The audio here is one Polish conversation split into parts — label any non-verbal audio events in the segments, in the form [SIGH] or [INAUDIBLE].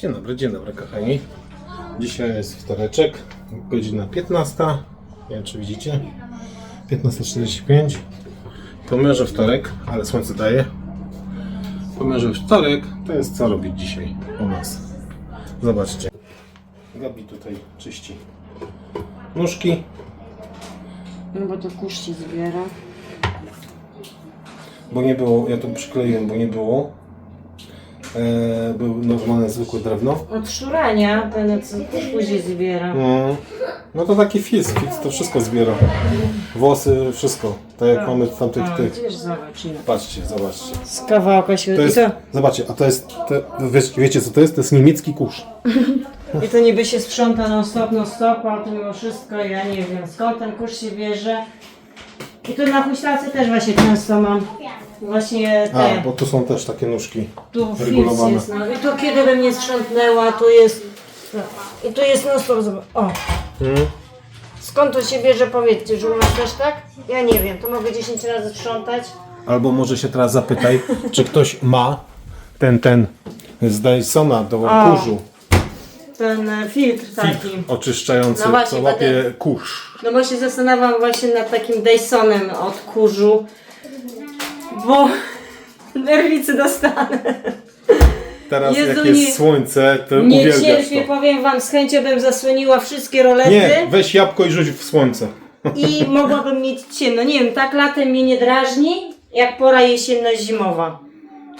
Dzień dobry, dzień dobry kochani. Dzisiaj jest wtoreczek, godzina 15. Nie wiem czy widzicie. 15.45. Pomierze wtorek, ale słońce daje. Pomierze wtorek, to jest co robić dzisiaj u nas. Zobaczcie. Gabi tutaj czyści nóżki. No bo to kurz się zbiera. Bo nie było, ja tu przykleiłem, bo nie było. E, był normalne, zwykłe drewno. Od szurania ten co później zbiera. No, no to taki fix, fix to wszystko zbiera. Włosy, wszystko. Tak jak mamy w tamtych A, tych. Wiesz, zobacz. ile. Patrzcie, zobaczcie. Z kawałka się... To I, jest, to, zobaczcie, a to jest, to, wiecie, wiecie co to jest? To jest niemiecki kurz. I to niby się sprząta non stop, non stop, a to mimo wszystko ja nie wiem skąd ten kurz się bierze. I tu na huśtacy też właśnie często mam. Właśnie A, te. bo tu są też takie nóżki. Tu filc regulowane. jest. No. I tu kiedy bym nie sprzątnęła, tu jest... I tu jest zobacz. O! Mhm. Skąd to się bierze? Powiedzcie, że u nas też tak? Ja nie wiem, to mogę 10 razy sprzątać. Albo może się teraz zapytaj, czy ktoś ma ten, ten z Dysona do [LAUGHS] kurzu. Ten e, filtr taki. Oczyszczający, No właśnie, co łapie będę- kurz. No bo się zastanawiam właśnie nad takim Dysonem od kurzu, bo [LAUGHS] nerwicy dostanę. Teraz Jezu, jak jest nie- słońce, to Nie cierpię, to. powiem wam, z chęcią bym zasłoniła wszystkie rolety Nie, weź jabłko i rzuć w słońce. i mogłabym mieć ciemno. Nie wiem, tak latem mnie nie drażni, jak pora jesienno-zimowa.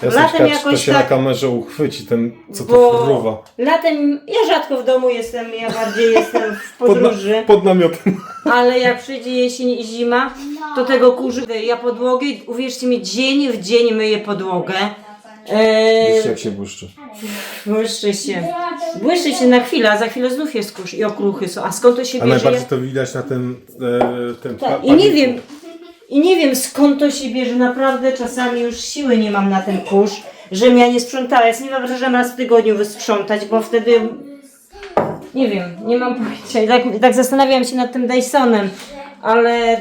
Latem czy to jakoś się tak- na kamerze uchwyci, ten, co to fruwa. latem ja rzadko w domu jestem, ja bardziej [LAUGHS] jestem w Pod, na, podróży. pod namiotem. Ale jak przyjdzie jesień i zima, to tego kurzu ja podłogę, uwierzcie mi, dzień w dzień myję podłogę. Eee, jak się błyszczy. błyszczy się. Błyszczy się na chwilę, a za chwilę znów jest kurz i okruchy są. A skąd to się A bierze? najbardziej to widać na tym, e, tym Tak, pa- I nie wiem, i nie wiem skąd to się bierze. Naprawdę czasami już siły nie mam na ten kurz, żebym ja nie sprzątała. Ja sobie nie wyobrażam raz w tygodniu wysprzątać, bo wtedy nie wiem, nie mam pojęcia. I tak, i tak zastanawiam się nad tym Dysonem, ale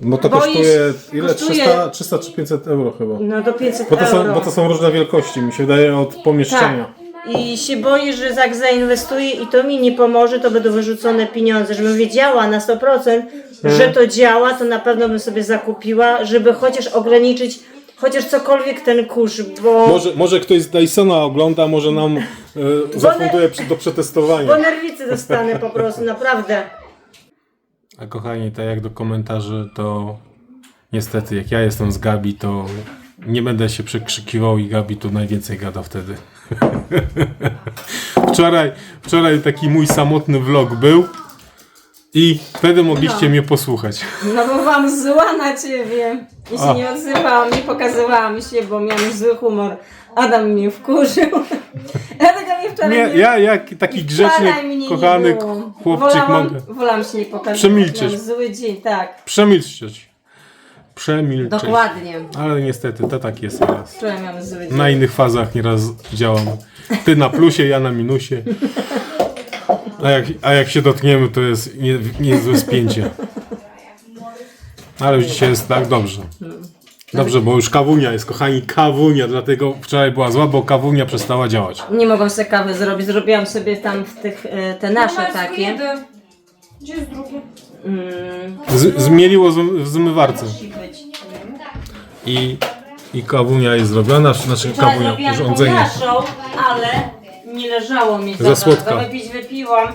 Bo to Boisz- kosztuje, ile? kosztuje- 300, 300 czy 500 euro chyba. no do 500 Bo to, euro. są, bo to są różne wielkości, mi się wydaje od pomieszczenia. I się boję, że jak zainwestuję i to mi nie pomoże, to będą wyrzucone pieniądze. Żebym wiedziała na 100%, że to działa, to na pewno bym sobie zakupiła, żeby chociaż ograniczyć chociaż cokolwiek ten kurz, bo, Może, może ktoś z Dysona ogląda, może nam e, zafunduje przy- do przetestowania. bo nerwicy dostanę po prostu, naprawdę. A kochani, tak jak do komentarzy, to niestety jak ja jestem z Gabi, to nie będę się przekrzykiwał i Gabi tu najwięcej gada wtedy. [LAUGHS] wczoraj, wczoraj taki mój samotny vlog był i wtedy mogliście mnie posłuchać. No bo wam zła na ciebie. I się A. nie odzywałam, nie pokazywałam się, bo miałam zły humor. Adam mnie wkurzył. [LAUGHS] Dlatego mnie wczoraj Nie, ja jak taki grzeczny, Wczoraj mnie nie kochany było. chłopczyk wolałam, mogę Wolałam się nie pokazać. Przemilczeć. Miałam zły dzień, tak. przemilczeć. Przemilczeć. Dokładnie. Ale niestety to tak jest teraz. Wczoraj miałam zły dzień. Na innych fazach nieraz działam. Ty na plusie, ja na minusie. A jak, a jak się dotkniemy, to jest nie, niezłe spięcie. Ale już dzisiaj jest tak dobrze. Dobrze, bo już kawunia jest, kochani, kawunia, dlatego wczoraj była zła, bo kawunia przestała działać. Nie mogłam sobie kawy zrobić. Zrobiłam sobie tam w tych, e, te nasze Mama, jest tu takie. jeden. Gdzie jest drugi? Z, zmieliło z, w zmywarce. I, I kawunia jest zrobiona, znaczy Wczoraj kawunia, zrobiłam urządzenie. naszą, ale nie leżało mi Za słodka. To wypić wypiłam,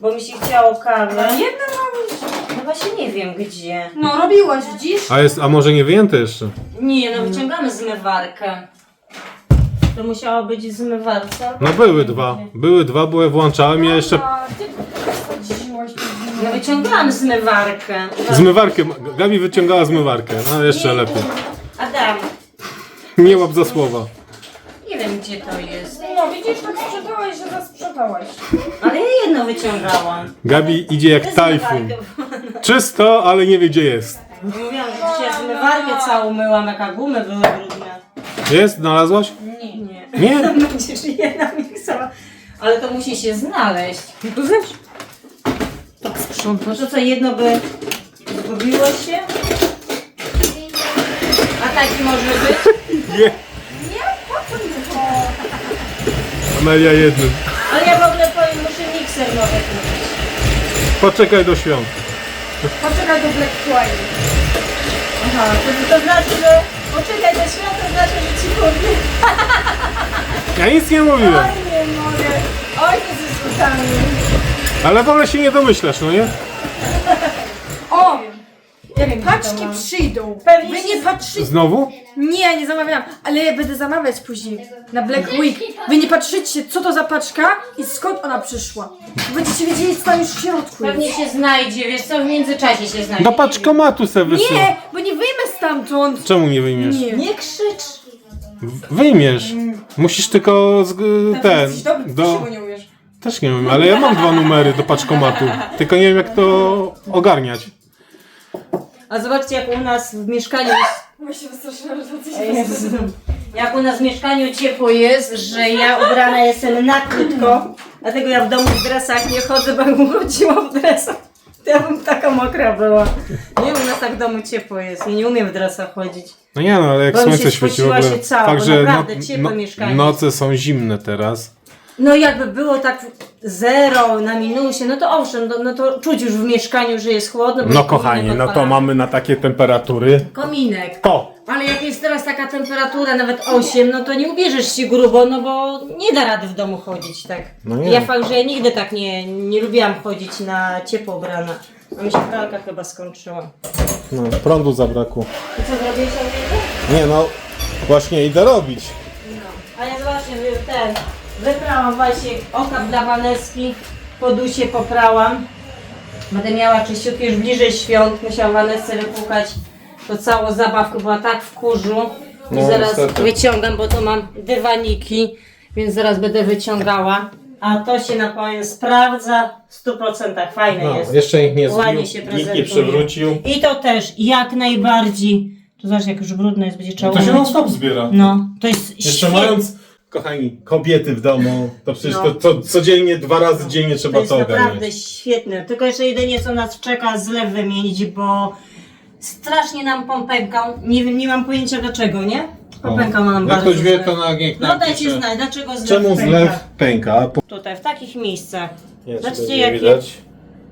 bo mi się chciało kawy. A jedne robisz? No właśnie nie wiem gdzie. No robiłaś, widzisz? A, jest, a może nie wyjęte jeszcze? Nie, no wyciągamy zmywarkę. To musiało być w zmywarce. No były dwa. Były dwa, bo je włączałem ja jeszcze A gdzie ty No wyciągałam zmywarkę. Zmywarkę, Gabi wyciągała zmywarkę, no jeszcze lepiej. Adam, Nie łap za słowa. nie wiem gdzie to jest. No widzisz, tak sprzedałaś, że zasprzedałaś. Ale ja jedno wyciągałam. Gabi idzie jak tajfun. Czysto, ale nie wie gdzie jest. Mówiłam, że dzisiaj zmywarkę całą myłam, jaka gumy były brudne. Jest? Znalazłaś? Nie. Nie. Nie? [LAUGHS] Będziesz je namiksała. Ale to musi się znaleźć. No to wiesz. Tak sprzątać. No to co, jedno by zgubiło się? A taki może być? Nie. Amelia jednym. Ale ja w ogóle powiem, muszę mikser nowy kupić. Poczekaj do świąt. Poczekaj do Black Friday. Aha, to, to znaczy, że poczekaj do świąt, to znaczy, że ci kupię. Ja nic nie mówiłem. Oj, nie mogę. Oj, to ze skutami. Ale w ogóle się nie domyślasz, no nie? O! Jak paczki przyjdą, Pewnie wy się nie patrzycie. Znowu? Nie, nie zamawiałam, ale ja będę zamawiać później na Black Week. Wy nie patrzycie, co to za paczka i skąd ona przyszła. Będziecie wiedzieli, co tam już w środku jest. Pewnie się znajdzie, wiesz co, w międzyczasie się znajdzie. Do paczkomatu se wysył. Nie, bo nie wyjmę stamtąd. Czemu nie wyjmiesz? Nie. Nie krzycz. Wyjmiesz. Musisz tylko z, ten. Jesteś dobry, Do, do... nie umiesz. Też nie wiem, ale ja mam dwa numery do paczkomatu. Tylko nie wiem jak to ogarniać. A zobaczcie, jak u nas w mieszkaniu jest Bo się wystraszyłam, że to coś Jezu. Jak u nas w mieszkaniu ciepło jest, że ja ubrana jestem na krótko, dlatego ja w domu w dresach nie chodzę, bo jakbym chodziła w dresach, to ja bym taka mokra była. Nie, u nas tak w domu ciepło jest, ja nie umiem w dresach chodzić. No nie no, ale jak Bo mi się słońce świeci w spociła ogóle. się cała, bo naprawdę ciepłe mieszkanie. noce są zimne teraz. No jakby było tak zero na minusie, no to owszem, no, no to czuć już w mieszkaniu, że jest chłodno. bo No jest kochanie, kominek no to odpalany. mamy na takie temperatury. Kominek. To! Ale jak jest teraz taka temperatura, nawet 8, no to nie ubierzesz się grubo, no bo nie da rady w domu chodzić tak. No nie. Ja fakt, że ja nigdy tak nie, nie lubiłam chodzić na ciepło ubrana. A mi się pralka chyba skończyła. No, prądu zabrakło. I co zrobiłeś? Nie no, właśnie idę robić. A ja wy- ten, wyprałam właśnie okap dla Waneski, podusie poprałam. Będę miała czyściutkie już bliżej świąt, musiałam Vanesce wypłukać. To całą zabawkę była tak w kurzu. I No, zaraz niestety. wyciągam, bo to mam dywaniki, więc zaraz będę wyciągała. A to się na powiem sprawdza w 100%, fajne No, jest. jeszcze nikt nie Ładnie zbił, się nikt nie prezentuje. przewrócił. I to też jak najbardziej. To zobacz, jak już brudno jest, będzie trzeba To się umyć. non stop zbiera. No, to jest Jeszcze mając, kochani, kobiety w domu, to przecież No. to, to codziennie, dwa razy dziennie trzeba To jest to naprawdę ogarniać. świetne. Tylko jeszcze jedynie co nas czeka zlew wymienić, bo strasznie nam popękał. Nie wiem, nie mam pojęcia dlaczego, nie? Popękał nam Jak bardzo ktoś wie, zlew. to na niech No dajcie napisze. znać, dlaczego zlew Czemu pęka. zlew pęka? Po- Tutaj, w takich miejscach. Nie, czy Zobaczcie, będzie jakie- widać.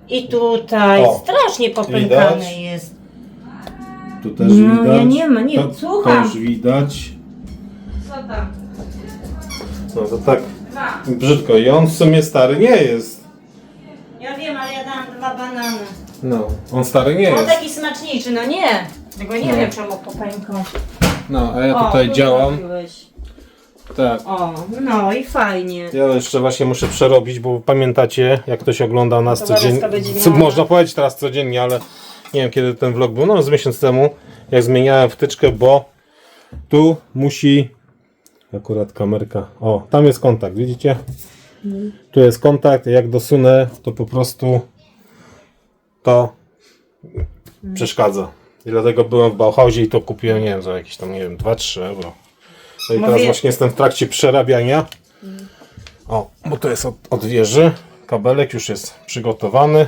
I tutaj O, strasznie popękane widać? jest. Tu też No, widać. ja nie ma, nie, to, słucham. Też widać. Co tam? No to tak Dwa. brzydko. I on w sumie stary nie jest. Ja wiem, ale ja dałam dwa banany. No, on stary nie On jest. taki smaczniejszy, no nie. Tego nie No. wiem czemu popękał. No, a ja tutaj tu działam. Tak. O, no i fajnie. Ja jeszcze właśnie muszę przerobić, bo pamiętacie, jak ktoś ogląda nas To codziennie. Waneska będzie Co miała- można powiedzieć teraz codziennie, ale nie wiem kiedy ten vlog był. No z miesiąc temu, jak zmieniałem wtyczkę, bo tu musi. Akurat kamerka. O, tam jest kontakt, widzicie? Tu jest kontakt, jak dosunę, to po prostu to przeszkadza. I dlatego byłem w Bauhausie i to kupiłem, nie wiem, za jakieś tam, nie wiem, 2-3 euro. No i teraz właśnie jestem w trakcie przerabiania. O, bo to jest od, od wieży. Kabelek już jest przygotowany.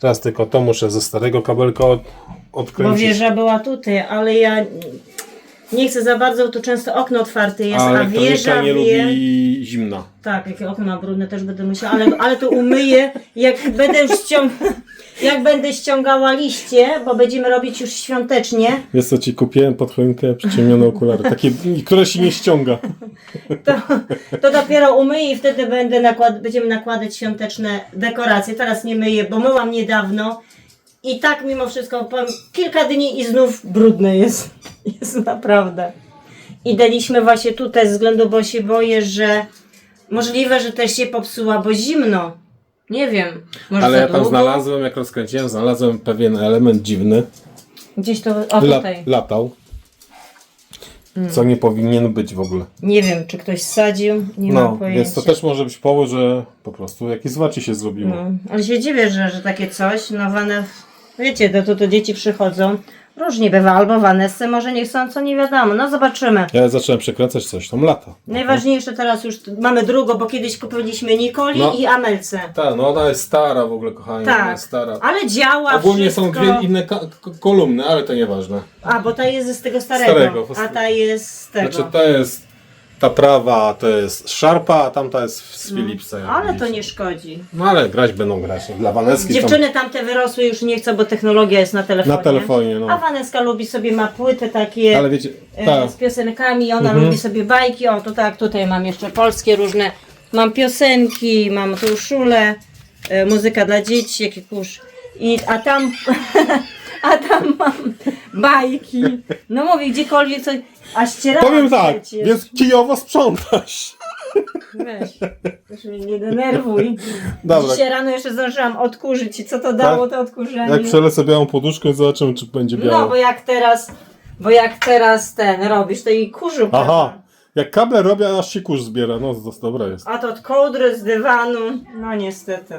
Teraz tylko to muszę ze starego kabelka od, Bo odkręcić. wieża była tutaj, ale ja nie chcę za bardzo, tu często okno otwarte jest, a a wieża nie wie... lubi zimna. Tak, jakie okno ma brudne też będę musiała, ale, ale to umyję, jak będę już ściąg... jak będę ściągała liście, bo będziemy robić już świątecznie, Wiesz co ci kupiłem pod choinkę? Przyciemnione okulary. Takie, które się nie ściąga. to, to dopiero umyję i wtedy będę nakład... będziemy nakładać świąteczne dekoracje. Teraz nie myję, bo myłam niedawno i tak mimo wszystko powiem, kilka dni i znów brudne jest. [LAUGHS] Jest naprawdę. I daliśmy właśnie tutaj ze względu, bo się boję, że możliwe, że też się popsuła, bo zimno. Nie wiem. Może Ale za ja tam długo? znalazłem, jak rozkręciłem, znalazłem pewien element dziwny. Gdzieś to, o La, tutaj. latał. Mm. Co nie powinien być w ogóle. Nie wiem, czy ktoś sadził, nie mam No, pojęcia. więc to też może być powód, że po prostu jakieś zwacie się zrobiło. No, ale się dziwię, że, że takie coś, no wane, wiecie, to, to, to dzieci przychodzą, różnie bywa, albo Vanessy może nie chcą, co nie wiadomo, no zobaczymy. Ja zacząłem przekręcać coś, tam lata. Najważniejsze teraz już mamy drugą, bo kiedyś kupiliśmy Nikoli No. i Amelce. Tak, no ona jest stara w ogóle, kochani, ona Tak, jest stara. ale działa Ogólnie są wszystko. dwie inne ka- k- kolumny, ale to nieważne. A, bo ta jest z tego starego, Starego, a ta jest z tego. Znaczy to jest Ta prawa to jest Sharpa, a tamta jest z Philipsa. jak Ale to widzicie. nie szkodzi. No ale grać będą grać. Dla Waneski Dziewczyny tamte wyrosły już nie chcą, bo technologia jest na telefonie. Na telefonie, no. A Waneska lubi sobie, ma płyty takie. Ale wiecie, e, tak. z piosenkami, ona Mhm. lubi sobie bajki. O, to tak, tutaj mam jeszcze polskie różne. Mam piosenki, mam tu szule, e, muzyka dla dzieci, jaki kurz. I, a tam, [LAUGHS] a tam mam bajki. No mówię, gdziekolwiek coś. A ścierałam Powiem tak, przecież. więc kijowo sprzątasz. Weź, już mnie nie denerwuj. Dobra. Dzisiaj rano jeszcze zdążyłam odkurzyć i co to dało Tak? to odkurzenie? Jak przelecę białą poduszkę, zobaczymy, czy będzie No, biało. bo jak teraz, bo jak teraz ten robisz, to i kurzu Aha, jak kable robię, aż się kurz zbiera. No, to dobra jest. A to od kołdry z dywanu, no niestety.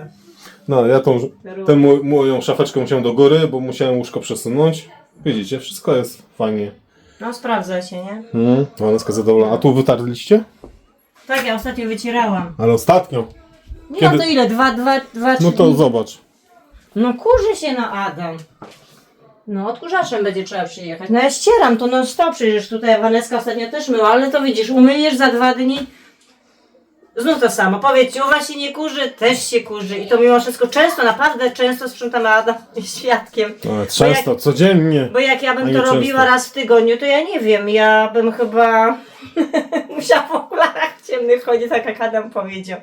No, ja tą, tę moją szafeczkę musiałem do góry, bo musiałem łóżko przesunąć. Widzicie, wszystko jest fajnie. No sprawdza się, nie? Mhm. Waneska zadowolona. A tu wytarliście? Tak, ja ostatnio wycierałam. Ale ostatnio. Nie Kiedy- no to ile? Dwa, dwa, dwa, trzy No to dni? zobacz. No kurzy się no Adam. No odkurzaczem będzie trzeba przyjechać. No ja ścieram to non stop, przecież tutaj Waneska ostatnio też myła, ale to widzisz, umyjesz za dwa dni, znów to samo. Powiedz, u was się nie kurzy, też się kurzy. I to mimo wszystko często, naprawdę często sprzątamy, a Adam jest świadkiem. Ale często, codziennie. Bo jak ja bym to często. robiła raz w tygodniu, to ja nie wiem, ja bym chyba [LAUGHS] musiała w okularach ciemnych chodzić, tak jak Adam powiedział.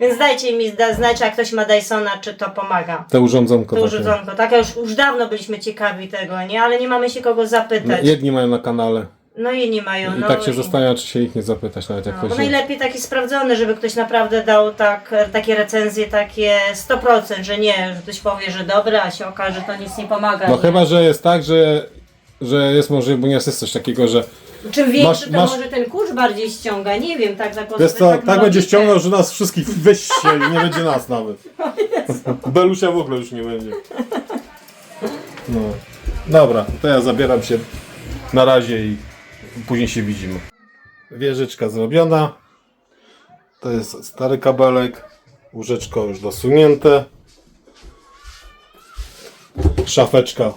Więc dajcie mi znać, jak ktoś ma Dysona, czy to pomaga. Te urządzonko To takie. urządzonko, tak? Ja już, już dawno byliśmy ciekawi tego, nie? Ale nie mamy się kogo No, zapytać. Jedni mają na kanale. No i nie mają. I no tak się i- zastanawiam, czy się ich nie zapytać nawet jak no, bo ktoś... jest. najlepiej taki sprawdzony, żeby ktoś naprawdę dał tak, takie recenzje, takie 100%, że nie, że ktoś powie, że dobre, a się okaże, że to nic nie pomaga. No nie? chyba, że jest tak, że, że jest może, bo nie jest coś takiego, że Czym większy, masz- to masz- może ten kurz bardziej ściąga, nie wiem, tak tak Wiesz co, tak technologicznie. będzie ściągał, że nas wszystkich weź się i nie będzie nas nawet. [LAUGHS] Belusia w ogóle już nie będzie. No. Dobra, to ja zabieram się na razie i później się widzimy. Wieżyczka zrobiona. To jest stary kabelek. Łóżeczko już dosunięte. Szafeczka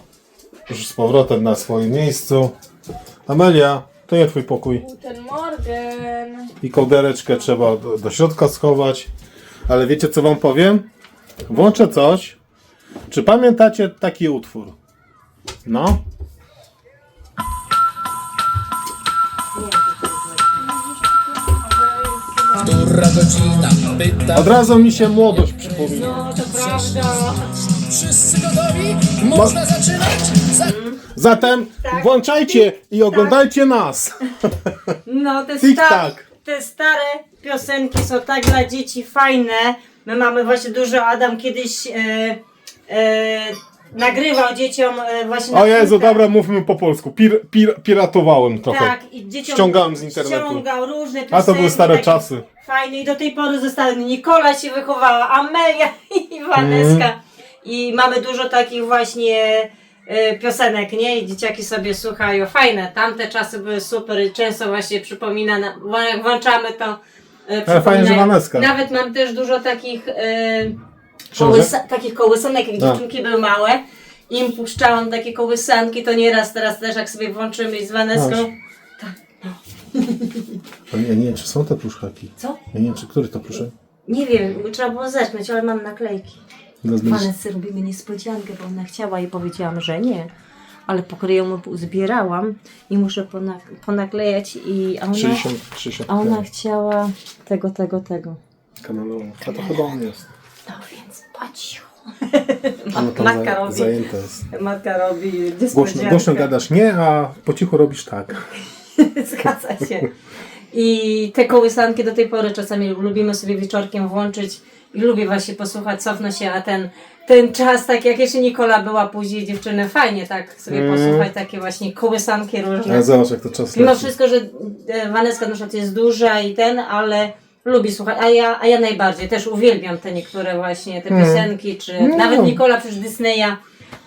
już z powrotem na swoim miejscu. Amelia, to nie twój pokój. Ten Morgan. I kołdereczkę trzeba do, do środka schować. Ale wiecie co wam powiem? Włączę coś. Czy pamiętacie taki utwór? No. Która godzina? Pyta. Od razu mi się młodość przypomina. No to prawda. Wszyscy gotowi? Można zaczynać? Za... Zatem Tak. włączajcie i oglądajcie nas. No te, Tik sta- tak. te stare piosenki są tak dla dzieci fajne. My mamy właśnie dużo, Adam kiedyś e, e, nagrywał dzieciom e, właśnie na O Jezu, płytę. dobra, mówmy po polsku. Pir, pir, piratowałem trochę. Tak, i dzieciom Ściągałem z internetu. ściągał różne piosenki. A to były stare takie czasy. Fajne i do tej pory zostały. Nikola się wychowała, Amelia [LAUGHS] i Waneska. Mhm. I mamy dużo takich właśnie e, piosenek, nie? I dzieciaki sobie słuchają. Fajne, tamte czasy były super i często właśnie przypomina, na- jak włączamy to e, Ale fajnie, że. Waneska. Nawet mam też dużo takich e? Kołysa, takich kołysanek, jak A. dziewczynki były małe. Im puszczałam takie kołysanki, to nieraz teraz też jak sobie włączymy z Waneską. Masz. Ja nie, nie wiem, czy są te pluszaki. Co? Ja nie wiem, czy który to pluszek. Nie wiem, trzeba było zerknąć, ale mam naklejki. Zaraz będziesz- Vanesy robimy niespodziankę, bo ona chciała i powiedziałam, że nie. Ale pokryją zbierałam i muszę ponak- ponaklejać i a ona, 60, 60. a ona chciała tego, tego, tego. kanałową. A to chyba on jest. No więc. Ona [LAUGHS] tam Matka za, robi. zajęta jest. Matka robi Głośno, niespodziankę. głośno gadasz nie, a po cichu robisz tak. [LAUGHS] Zgadza się. I te kołysanki do tej pory czasami lubimy sobie wieczorkiem włączyć i lubię właśnie posłuchać, cofnę się, a ten, ten czas, tak jak jeszcze Nikola była później dziewczyny, fajnie tak sobie Mm. posłuchać, takie właśnie kołysanki różne. Ale zobacz, jak to czas Mimo leci. wszystko, że e, Waneska na przykład jest duża i ten, ale lubi słuchać, a ja, a ja najbardziej też uwielbiam te niektóre właśnie te piosenki, czy No. nawet Nikola przecież Disneya,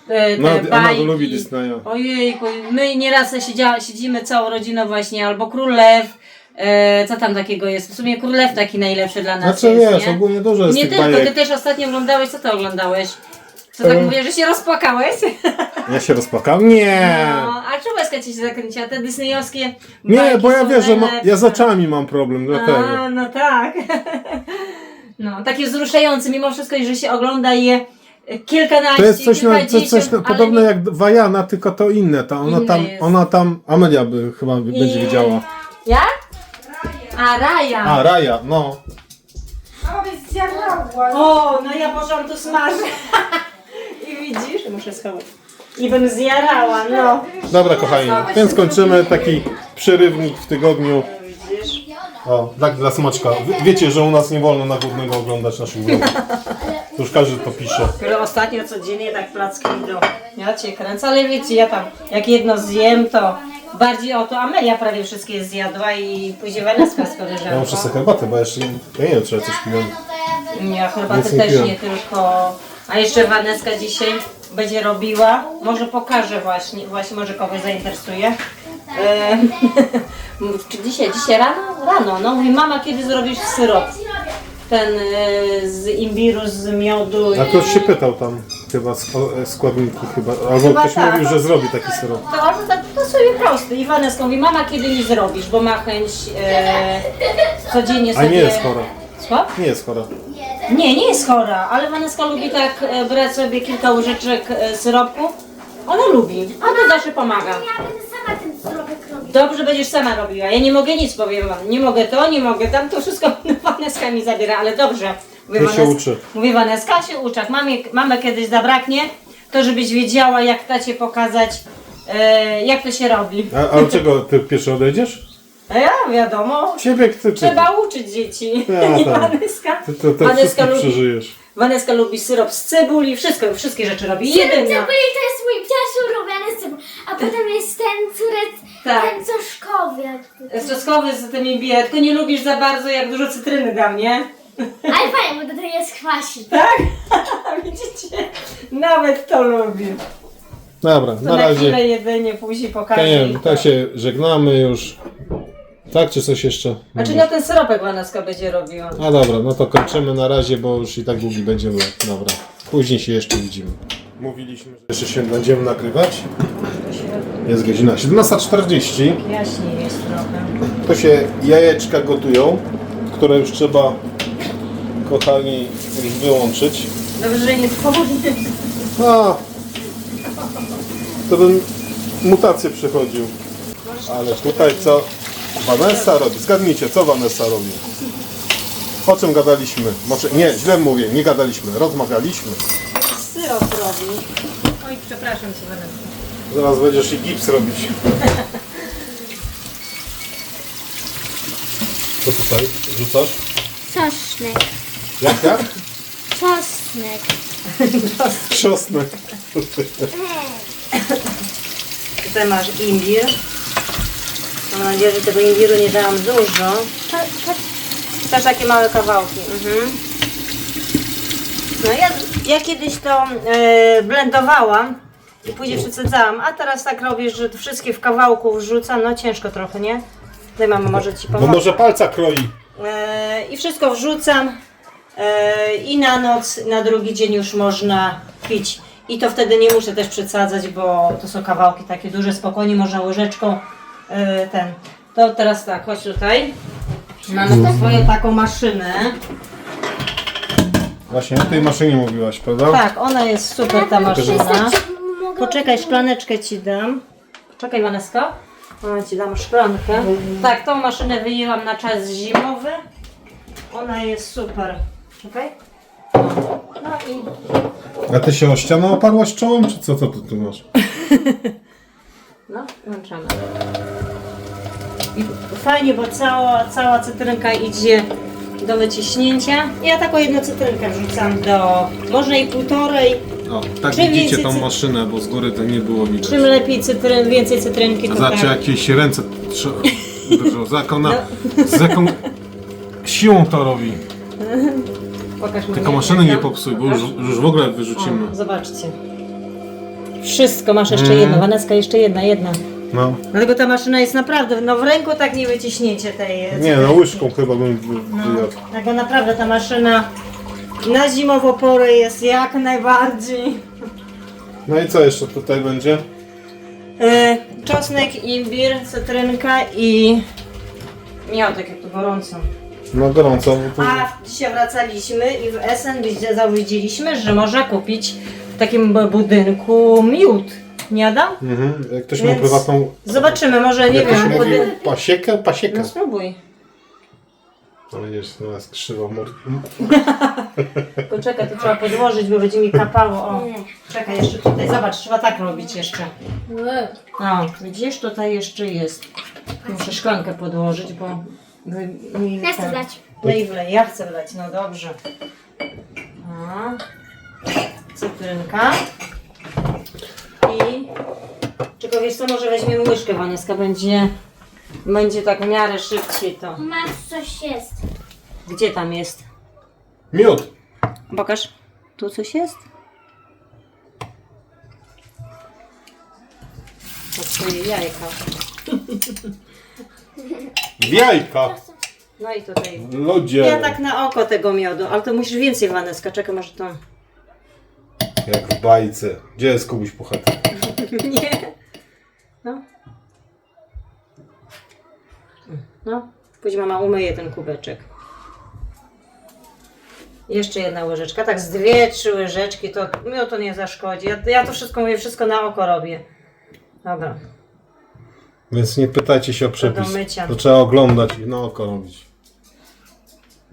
e, te No, ona bajki. lubi Disneya. Ojejku, my nieraz siedziała, siedzimy całą rodziną właśnie, albo Król Lew, e, co tam takiego jest? W sumie Król Lew taki najlepszy dla nas Znaczy jest, wiesz, nie? ogólnie dużo jest Nie tych tylko, bajek. ty też ostatnio oglądałeś, co ty oglądałeś? Co tak E. mówię, że się rozpłakałeś? [LAUGHS] Ja się rozpłakałem? Nie! No, a czemu łezka ci się zakręciła? Te disneyowskie Nie, bajki bo ja są wiesz, że ma, najlepsze. ja z oczami mam problem, dlatego. A, no tak. [LAUGHS] No, takie wzruszające, mimo wszystko, że się ogląda je kilkanaście, To jest coś, na, to kilkadziesiąt, coś na, ale podobne nie- jak Wajana, tylko to inne. Ta, ona, Inne tam, jest. ona tam, Amelia by chyba będzie Nie. wiedziała. Jak? A, Raja. A, Raja, no. Mama by zjadła. O, no ja poszłam tu smażę. [LAUGHS] Widzisz? Muszę schować. I bym zjarała, no. Dobra, kochani, więc kończymy taki przerywnik w tygodniu. Widzisz? O, tak dla smaczka. Wie- Wiecie, że u nas nie wolno na głównego oglądać naszych vlogów. To już każdy to pisze. Które ostatnio codziennie tak placki idą. Ja cię kręcę, ale wiecie, ja tam jak jedno zjem, to bardziej o to Amelia prawie wszystkie zjadła i później Waneska z Ja koleżanką. muszę sobie herbatę, bo jeszcze, ja nie wiem, czy ja coś piłem. Ja herbaty Nic nie też piłem. nie tylko. A jeszcze Waneska dzisiaj będzie robiła. Może pokażę właśnie, właśnie może kogoś zainteresuje. E, [LAUGHS] czy dzisiaj, dzisiaj rano? Rano, no mówi mama kiedy zrobisz syrop? Ten e, z imbiru, z miodu. A ktoś się pytał tam chyba sk- e, składniki chyba, albo Chyba ktoś tak. mówił, że zrobi taki syrop. To, ale to, to sobie proste. I Waneska mówi, mama kiedy mi zrobisz, bo ma chęć e, codziennie A sobie... nie jest chora. Co? Nie jest chora. Nie, nie jest chora, ale Waneska lubi tak e, brać sobie kilka łyżeczek e, syropku. Ona lubi, a to zawsze pomaga. Ja będę sama ten zrobię robić. Dobrze będziesz sama robiła. Ja nie mogę nic, powiem wam. Nie mogę to, nie mogę tam, to wszystko [LAUGHS] Waneska mi zabiera, ale dobrze. Mówię, To się Wanes- uczy. Mówię Waneska się uczy. Jak mamie, mamę kiedyś zabraknie, to żebyś wiedziała jak tacie pokazać, e, jak to się robi. A, a czego ty pierwszy odejdziesz? A ja wiadomo, Ciebie, trzeba uczyć dzieci. Ja, I [LAUGHS] tak. Waneska, Ty to, to Waneska wszystko lubi, przeżyjesz. Waneska lubi syrop z cebuli, wszystko, wszystkie rzeczy robi. Jedyna. Cebuli to jest mój pierwszy ulubiony cebul. A potem jest ten córec, Tak. ten coszkowiak. Stoskowy z tymi bije, tylko nie lubisz za bardzo jak dużo cytryny dam, nie? Ale fajnie, bo do tego jest kwasik. Tak? [LAUGHS] Widzicie? Nawet to lubi. Dobra, To na na, razie. chwilę jedynie później pokażę. nie i wiem, to. tak się żegnamy już. Tak, czy coś jeszcze? Znaczy no ten syropek Waneska będzie robiła. A dobra, no to kończymy na razie, bo już i tak długi będzie vlog. Dobra, później się jeszcze widzimy. Mówiliśmy, że jeszcze się będziemy nagrywać. Jest godzina 17.40. Jaśniej jest trochę. To się jajeczka gotują, które już trzeba, kochani, już wyłączyć. Dobrze, że nie powoli. A, to bym mutację przechodził. Ale tutaj co Vanessa robi? Zgadnijcie, co Vanessa robi? O czym gadaliśmy? Może, nie, źle mówię, nie gadaliśmy, rozmawialiśmy. Syrop robi. Oj, przepraszam cię Waneska. Zaraz będziesz i gips robić. Co tutaj rzucasz? Czosnek. Jak, jak? Czosnek. Trzosnek. Tutaj masz imbir. Mam nadzieję, że tego imbiru nie dałam dużo. To, to, Też takie małe kawałki. Mhm. No ja, ja kiedyś to e, blendowałam i później przecedzałam, a teraz tak robię, że wszystkie w kawałku wrzucam, no ciężko trochę, nie? Tutaj mama może Ci No pomóc. może palca kroi. E, I wszystko wrzucam e, i na noc, na drugi dzień już można pić. I to wtedy nie muszę też przesadzać, bo to są kawałki takie duże, spokojnie można łyżeczką e, ten. To teraz tak, chodź tutaj. Mamy tu swoją taką maszynę. Właśnie o tej maszynie mówiłaś, prawda? Tak, ona jest super ta maszyna. mogę... Poczekaj, szklaneczkę ci dam. Poczekaj, Waneska. Ona ci dam szklankę. Tak, tą maszynę wyjęłam na czas zimowy. Ona jest super. Czekaj. No i A ty się o ścianę oparłaś czołem, czy co, co ty tu masz? [LAUGHS] no, włączamy. I fajnie, bo cała, cała cytrynka idzie do wyciśnięcia. Ja taką jedną cytrynkę wrzucam do, może i półtorej. O, tak Czym widzicie więcej tą cy- maszynę, bo z góry to nie było widać. Czym lepiej cytryn, więcej cytrynki, to Znaczy tak. jakieś ręce trze- [LAUGHS] drżą. Za jaką, na, z jaką siłą to robi. Pokaż mi Tylko jak maszyny nie tam. popsuj, bo już, już w ogóle wyrzucimy. O, zobaczcie. Wszystko, masz jeszcze Mm. jedno, Waneska jeszcze jedna, jedna. No. Dlatego ta maszyna jest naprawdę, no w ręku tak nie wyciśniecie tej Nie, no łyżką chyba bym wy- wyjadł. Tego naprawdę ta maszyna Na zimową porę jest jak najbardziej. No i co jeszcze tutaj będzie? E, czosnek, imbir, cytrynka i miodek, jak to gorąco. No gorąco. Bo tu... A dzisiaj wracaliśmy i w Essen widzieliśmy, że można kupić w takim bu- budynku miód. Nie Adam? Mhm. Jak ktoś ma Więc prywatną... Zobaczymy, może nie Jak to się wiem. mówi? Budyn... Pasiekę? Pasiekę. No spróbuj. To będziesz na nas krzywo mur... [LAUGHS] Poczekaj, to trzeba podłożyć, bo będzie mi kapało. O, czekaj, jeszcze tutaj. Zobacz, trzeba tak robić jeszcze. O, widzisz, tutaj jeszcze jest. Muszę szklankę podłożyć, bo... Wy... mi Ja chcę ten- dać. Wlej, wlej, ja chcę wleć, no dobrze. O. Cytrynka. I... Czego wiesz co, może weźmiemy łyżkę, Waneska, będzie... Będzie tak w miarę szybciej to. Masz coś jest. Gdzie tam jest? Miód! Pokaż. Tu coś jest? To twoje jajka. W [LAUGHS] jajka! No i tutaj. Ludzie! Ja tak na oko tego miodu, ale to musisz więcej, Waneska. Czekaj, może to... Jak w bajce. Gdzie jest Kubuś Puchaty? [LAUGHS] Nie. No. No. Później mama umyje ten kubeczek. Jeszcze jedna łyżeczka, tak z dwie, trzy łyżeczki, to mi to nie zaszkodzi. Ja, ja to wszystko mówię, wszystko na oko robię. Dobra. Więc nie pytajcie się o przepis. mycia. To trzeba oglądać i na oko robić.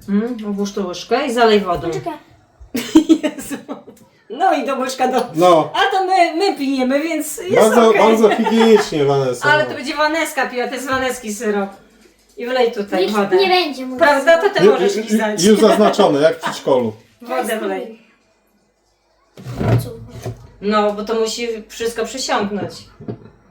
Mm, obłóż tu łyżkę i zalej wodą. Czekaj. No i do łyżka do... No, A to my, my pijemy, więc jest bardzo, okej. bardzo higienicznie, Vanessa. Ale to będzie Waneska piła, to jest Waneski syrop. I wlej tutaj Nikt wodę. nie będzie mówił. Prawda? To ty Ju- możesz ju- lizać. Już [LAUGHS] zaznaczone, jak w przedszkolu. Wodę wlej. No, bo to musi wszystko przysiągnąć.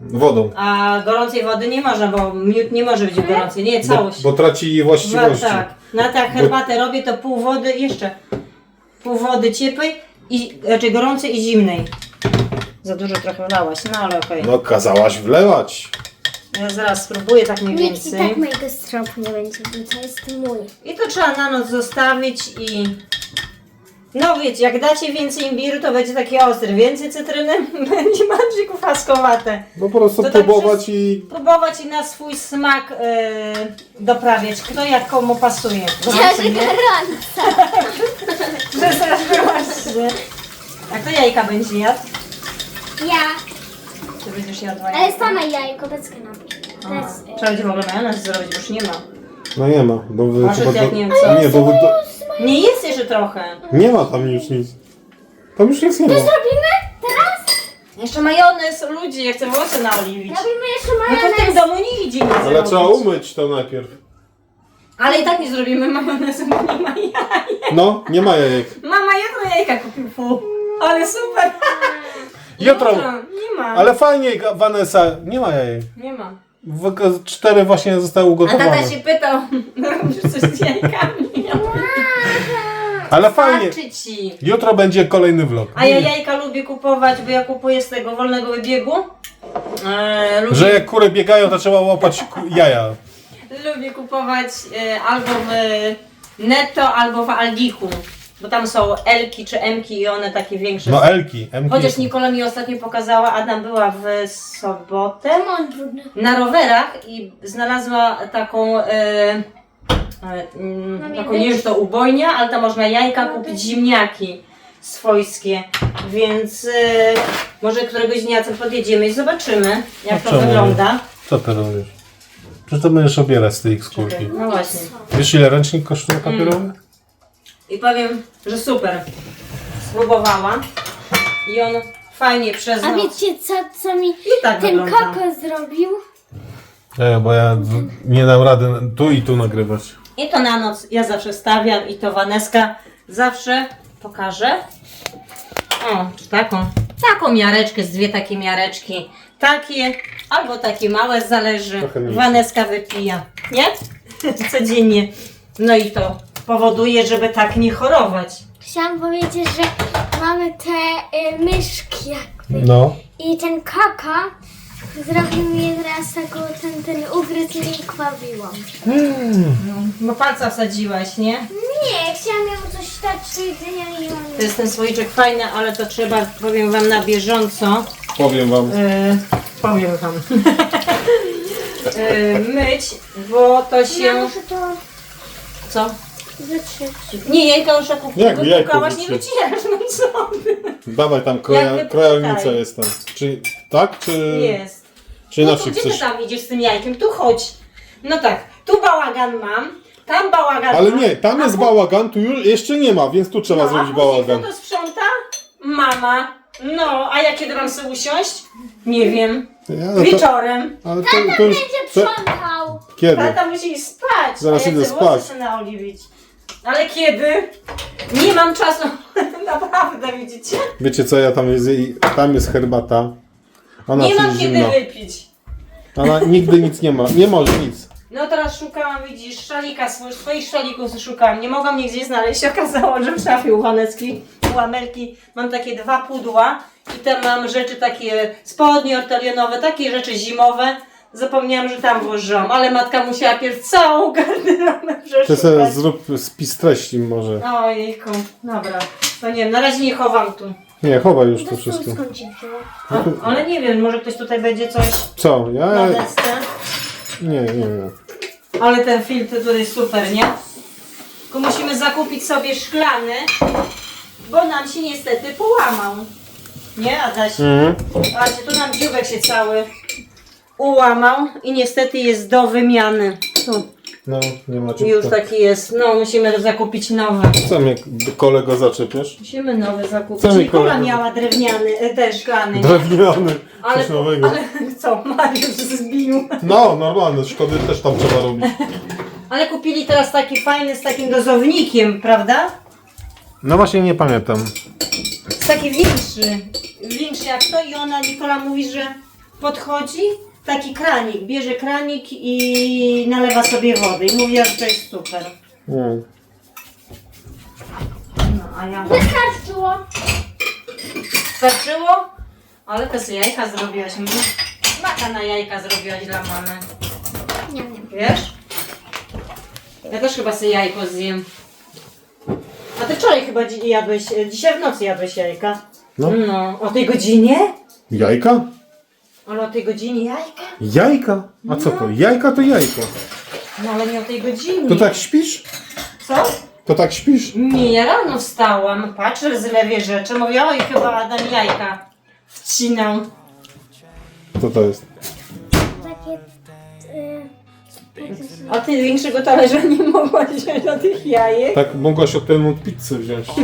Wodą. A gorącej wody nie można, bo miód nie może być gorący. Nie, Bo, całość. bo traci No, właściwości. tak. Na tak herbatę robię to pół wody, jeszcze pół wody ciepłej, i, znaczy gorącej i zimnej. Za dużo trochę wlałaś, no ale okej. No kazałaś wlewać. Ja zaraz spróbuję tak mniej Nikt i więcej. tak mojego stropu nie będzie, bo to jest mój. I to trzeba na noc zostawić i... No wiecie, jak dacie więcej imbiru, to będzie taki ostry. Więcej cytryny, [LAUGHS] będzie bardziej kufaskowate. No po prostu To tak próbować i... Próbować i na swój smak e, doprawiać. Kto jak komu pasuje. Ja Zobaczymy. gorąco. [LAUGHS] Że zaraz właśnie. A kto jajka będzie jadł? Ja. Ty będziesz jadła Ale jajka? sama jajko bez kanapy. Aha. Trzeba będzie w ogóle majonez zrobić, bo już nie ma. No nie ma, bo wy Masz chyba... jak nie wiem co. Nie, bo wy do... Nie jest jeszcze trochę. Nie ma tam już nic. Tam już nic nie ma. Robimy teraz? Jeszcze majonez, ludzie, ja chcę włosy naoliwić. Robimy jeszcze No to w tym domu nie idzie nic Ale zrobić. trzeba umyć to najpierw. Ale i tak nie zrobimy majonezu, bo nie ma jaj. No, nie ma jajek. Mama jutro jajka kupił, fu. Ale super. [LAUGHS] Jutro. Nie ma. Ale fajnie, Vanessa, nie ma jajek. Nie ma. W- Cztery właśnie zostały A ugotowane. tata się pytał, [LAUGHS] robisz coś z jajkami? Ale fajnie. Starczy ci. Jutro będzie kolejny vlog. A ja jajka lubię kupować, bo ja kupuję z tego wolnego wybiegu. E, lubię, Że jak kury biegają, to trzeba łapać ku- jaja. Lubię kupować e, albo w Netto, albo w Aldiku. Bo tam są Elki czy Mki i one takie większe. No Elki, Mki. Chociaż Nikola mi ostatnio pokazała, Adam była w sobotę Mam brudne. na rowerach i znalazła taką, e, e, mm, Mam taką nie to ubojnia, ale tam można jajka kupić, ziemniaki swojskie, więc e, może któregoś dnia co podjedziemy i zobaczymy, jak No to czemu nie? wygląda. Co ty robisz? Przecież to będziesz obierać z tej skórki. No właśnie. Wiesz ile ręcznik kosztuje papierowy? I powiem, że super. Spróbowałam i on fajnie przez A noc. wiecie co, co mi I tak ten wygląda. koko zrobił? Nie, bo ja w- nie dam rady tu i tu nagrywać. I to na noc ja zawsze stawiam i to Waneska zawsze pokaże. O, czy taką, taką miareczkę, z dwie takie miareczki. Takie, albo takie małe, zależy. Waneska wypija, nie? Codziennie. No i to powoduje, żeby tak nie chorować. Chciałam powiedzieć, że mamy te y, myszki jakby. No. I ten koko zrobił mi teraz taką, ten, ten ugryz i krwawiłam. Bo palca wsadziłaś, nie? Nie, chciałam ją coś tam trzy jedzenia i. To jest ten słoiczek fajny, ale to trzeba, powiem wam na bieżąco, Powiem wam. yy, powiem wam, yy, [LAUGHS] myć, bo to Ja się, muszę to co? Nie, jajka już jak Jak jajko kukałaś, nie wytrzeć? wycierasz, no co ty? Dawaj tam kroja- Jakby krojownica tutaj. jestem. Czy tak, czy. Jest. Czy No to inaczej gdzie ty chcesz? tam idziesz z tym jajkiem? Tu chodź. No tak, tu bałagan mam, tam bałagan Ale mam. nie, tam a jest bałagan, tu już jeszcze nie ma, więc tu trzeba no, zrobić a bałagan. Kto to sprząta? Mama. No, a ja kiedy mam sobie usiąść? Nie wiem. Ja, no to, Wieczorem. ale to, to już. Będzie To, sprzątał. kiedy? Tata musi iść spać. Zaraz a ja idę chcę włosy spać. sobie naoliwić. Ale kiedy? Nie mam czasu. [LAUGHS] Naprawdę, widzicie? Wiecie co, ja tam jest, jej- tam jest herbata. Ona nie mam kiedy zimna. wypić. Ona nigdy nic nie ma. Nie może nic. No teraz szukałam, widzisz, szalika, swo- swoich szalików szukałam. Nie mogłam nigdzie znaleźć. [LAUGHS] Okazało, że w szafie u Hanecki, u Amelki mam takie dwa pudła i tam mam rzeczy takie spodnie ortalionowe, takie rzeczy zimowe. Zapomniałam, że tam włożyłam, ale matka musiała pierw całą [LAUGHS] garderobę Ty przeszukać. sobie zrób spis treści może. Ojejku, dobra. To nie wiem, na razie nie chowam tu. Nie, chowaj już to To wszystko. skąd się ale nie wiem, może ktoś tutaj będzie coś Co? Ja? na desce. Nie, nie, nie. Ale ten filtr tutaj super, nie? Tylko musimy zakupić sobie szklany, bo nam się niestety połamał. Nie, Adaś? Mhm. Patrzcie, tu nam dziubek się cały ułamał i niestety jest do wymiany. Tu, No, nie ma już czym. taki jest. No, musimy zakupić nowy. Co mnie kolego zaczepiesz? Musimy nowy zakupić. Co mi Nikola kolega- miała drewniany, e, szklany. nie? Drewniany. Ale, Coś nowego. ale co, Mariusz zbił. No, normalne, szkody też tam trzeba robić. Ale kupili teraz taki fajny z takim dozownikiem, prawda? No właśnie nie pamiętam. Jest taki większy, większy jak to i ona, Nikola mówi, że podchodzi taki kranik, bierze kranik i nalewa sobie wody i mówiła, że to jest super. Mm. No, a ja Wystarczyło. starczyło, ale te sobie jajka zrobiłaś mi. Maka na jajka zrobiłaś dla mamy, Nie wiem. wiesz? Ja też chyba sobie jajko zjem. A ty wczoraj chyba dzi- jadłeś, e, dzisiaj w nocy jadłeś jajka. No. No, o tej godzinie? Jajka? Ale o tej godzinie jajka? Jajka? A co to? Jajka to jajko. No ale nie o tej godzinie. To tak śpisz? Co? To tak śpisz? Nie, ja rano wstałam, patrzę, zlewie rzeczy, mówię, oj, chyba Adam jajka wcinał. Co to jest? Takie... Y, A ty większego talerza nie mogłaś wziąć do tych jajek? Tak mogłaś od temu pizzę wziąć. [LAUGHS]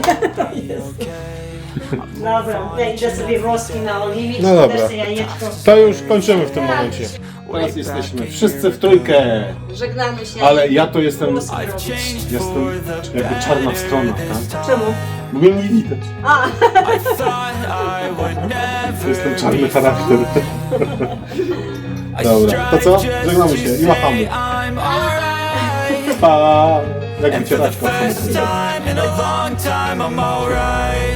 Dobra, ja idę sobie włoski naoliwić, No dobra. też sobie jajeczko. To już kończymy w tym momencie. Teraz jesteśmy wszyscy w trójkę. Żegnamy się. Ale ja to jestem, Włoski robić. jestem jakby czarna strona, tak? Czemu? Bo mnie nie widać. A, Jestem czarny charakter. Dobra, to co? Żegnamy się i machamy. Pa! Jak wycieraczka. First time in a long time, I'm alright.